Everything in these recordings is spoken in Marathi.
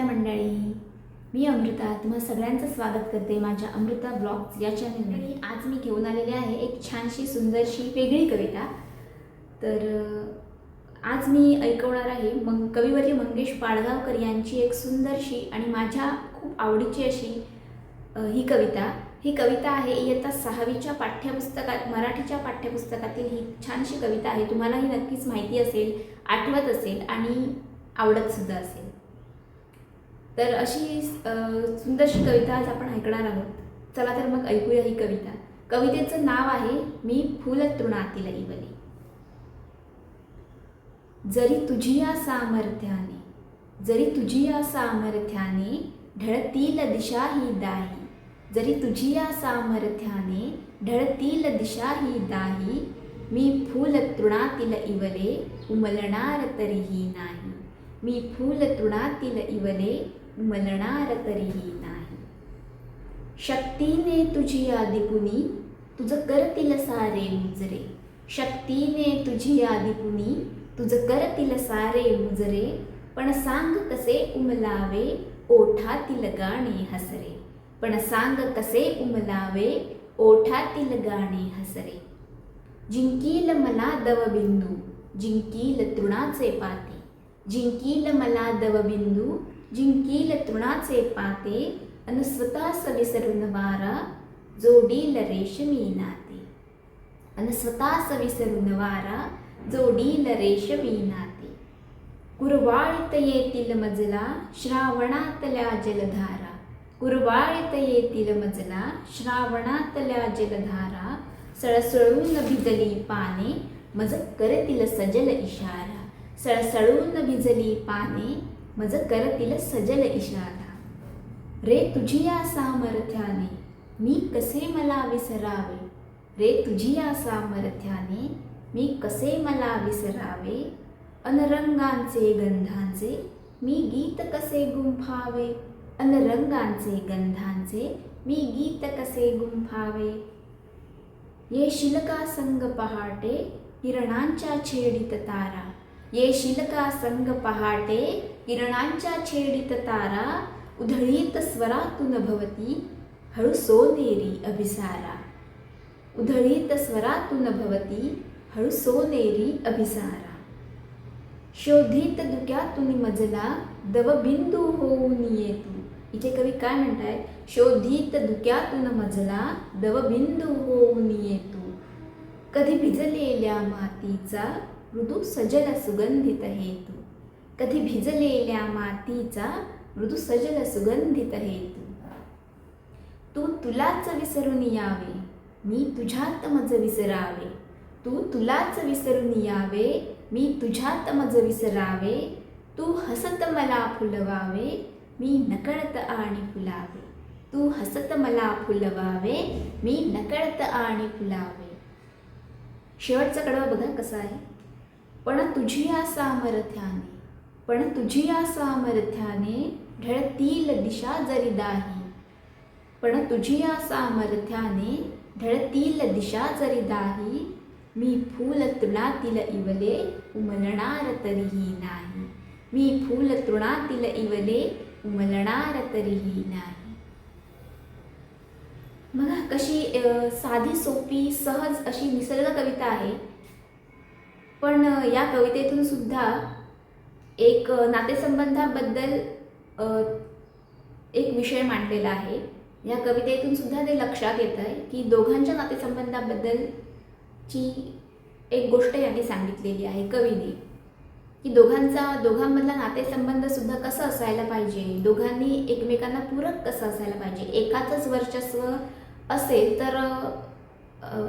नमस्कार मंडळी. मी अमृता. तुम्हाला सगळ्यांचं स्वागत करते माझ्या अमृता ब्लॉग्स या चॅनलमध्ये आज मी घेऊन आलेले आहे एक छानशी सुंदरशी वेगळी कविता. तर आज मी ऐकवणार आहे मग कविवर्य मंगेश पाडगावकर यांची एक सुंदरशी आणि माझ्या खूप आवडीची अशी ही कविता. ही कविता आहे इयत्ता सहावीच्या पाठ्यपुस्तकात मराठीच्या पाठ्यपुस्तकातील ही छानशी कविता आहे. तुम्हाला ही नक्कीच माहिती असेल आठवत असेल आणि आवडतसुद्धा असेल. तर अशी सुंदरशी कविता आज आपण ऐकणार आहोत. चला तर मग ऐकूया ही कविता. कवितेचं नाव आहे मी फुल तृणातील इवले जरी तुझी या सामर्थ्याने जरी तुझी या सामर्थ्याने ढळतील दिशा ही दाही जरी तुझी या सामर्थ्याने ढळतील दिशा ही दाही मी फूल तृणातील इवले उमलणार तरीही नाही. मी फूल तृणातील इवले मलणार तरीही नाही. शक्तीने तुझी आदिपुनी तुझं करतील सारे मुजरे. शक्तीने तुझी आदिपुनी तुझं करतील सारे मुजरे. पण सांग कसे उमलावे ओठातील गाणे हसरे. पण सांग कसे उमलावे ओठातील गाणे हसरे. जिंकील मला दवबिंदू जिंकील तृणाचे पाते. जिंकील मला दवबिंदू जिंकील तृणाचे पाते अन स्वतः सविसरून वारा जोडील रेशमी नाते अन स्वतः सविसरून वारा जोडील रेशमी नाते कुरवाळीत येतील मजला श्रावणातल्या जलधारा कुरवाळीत येतील मजला श्रावणातल्या जलधारा सळसळून भिजली पाने मज करतील सजल इशारा सळसळून भिजली पाने मज करतील सजल इशारा. रे तुझी या सामर्थ्याने मी कसे मला विसरावे? रे तुझी या सामर्थ्याने मी कसे मला विसरावे? अनरंगांचे गंधांचे मी गीत कसे गुंफावे? अनरंगांचे गंधांचे मी गीत कसे गुंफावे? ये शिलका संग पहाटे किरणांच्या छेडीत तारा. ये शिलका संग पहाटे किरणांच्या छेडित तारा उधळीत स्वरातून भवती हळू सोनेरी अभिसारा. उधळीत स्वरातून भवती हळू सोनेरी अभिसारा. शोधित दुक्यातून मजला दवबिंदू होऊन ये तू इथे कवी काय म्हणताय? शोधित दुक्यातून मजला दवबिंदू होऊन ये तू कधी भिजलेल्या मातीचा मृदू सजल सुगंधित हेतू कधी भिजलेल्या मातीचा मृदू सजल सुगंधित हेतू तू तुलाच विसरून यावे मी तुझ्यात मज विसरावे। तू तुलाच विसरून यावे मी तुझ्यात मज विसरावे। तू हसत मला फुलवावे मी नकळत आणि फुलावे। तू हसत मला फुलवावे मी नकळत आणि फुलावे। शेवटचा कडवा बघा कसा आहे. पण तुझी या सामर्थ्याने पण तुझी या सामर्थ्याने ढळतील दिशा जरी दाही. पण तुझी या सामर्थ्याने ढळतील दिशा जरी दाही मी फूल तृणातील इवले उमलणार तरीही नाही. मी फूल तृणातील इवले उमलणार तरीही नाही. मला कशी साधी सोपी सहज अशी निसर्ग कविता आहे. पण या कवितेतून सुद्धा एक नातेसंबंधाबद्दल एक विषय मांडलेला आहे. या कवितेतून सुद्धा ते लक्षात येतं आहे की दोघांच्या नातेसंबंधाबद्दलची एक गोष्ट यांनी सांगितलेली आहे कवीने. की दोघांचा दोघांमधला नातेसंबंध सुद्धा कसं असायला पाहिजे? दोघांनी एकमेकांना पूरक कसं असायला पाहिजे? एकाचंच वर्चस्व असेल तर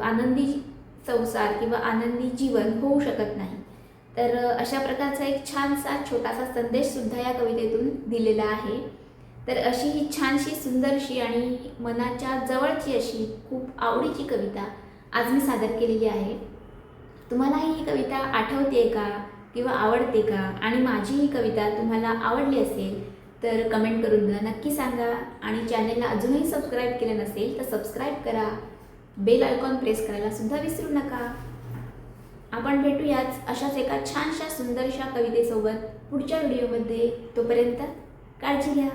आनंदी संसार किंवा आनंदी जीवन होऊ शकत नाही. तर अशा प्रकारचा एक छानसा छोटासा संदेशसुद्धा या कवितेतून दिलेला आहे. तर अशी ही छानशी सुंदरशी आणि मनाच्या जवळची अशी खूप आवडीची कविता आज मी सादर केलेली आहे. तुम्हालाही ही कविता आठवते का किंवा आवडते का? आणि माझी ही कविता तुम्हाला आवडली असेल तर कमेंट करून मला नक्की सांगा. आणि चॅनलला अजूनही सबस्क्राईब केलं नसेल तर सबस्क्राईब करा. बेल आयकॉन प्रेस करायला सुद्धा विसरू नका. आपण भेटूयाच अशाच एका छानशा सुंदरशा कवितेसोबत पुढच्या व्हिडिओमध्ये. तोपर्यंत काळजी घ्या.